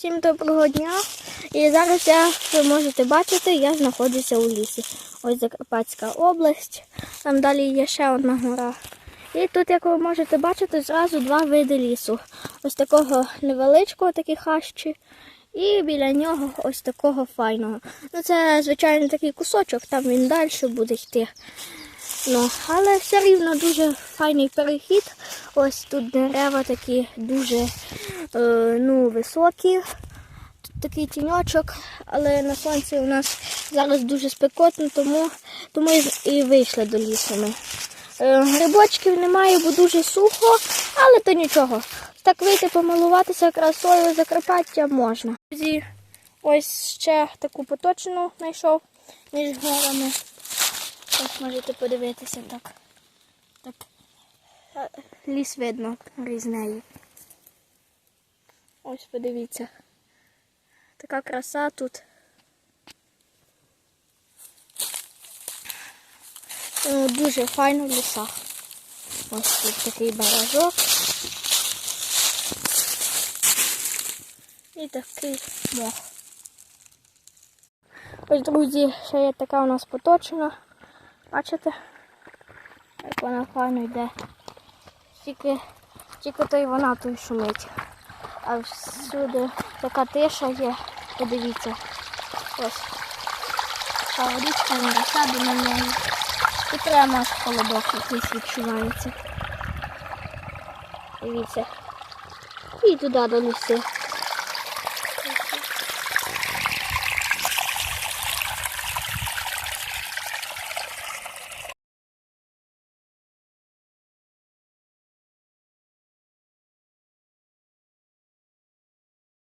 Всім доброго дня. І зараз я, ви можете бачити, я знаходжуся у лісі. Ось Закарпатська область. Там далі є ще одна гора. І тут, як ви можете бачити, зразу два види лісу. Ось такого невеличкого, такі хащі, і біля нього ось такого файного. Ну, це, звичайно, такий кусочок, там він далі буде йти. Ну, але все рівно дуже файний перехід. Ось тут дерева такі дуже е, ну, високі. Тут такий тіньочок, але на сонці у нас зараз дуже спекотно, тому, тому і, вийшли до лісу ми. Е, грибочків немає, бо дуже сухо, але то нічого. Так вийти помилуватися красою Закарпаття можна. Ось ще таку поточну знайшов між горами. Ось можете подивитися так. Так. Е, Ліс видно різнеї. Ось подивіться. Така краса тут. Ну, дуже файно в лісах. Ось тут такий баражок. І такий мох. Ось, друзі, ще є така у нас поточена. Бачите? Як вона файно йде. Тільки, тільки то й вона тут шумить. А всюди така тиша є. Подивіться. Ось. А річка не розсаду на неї. І прямо аж холодок якийсь відчувається. Дивіться. І туди до ліси.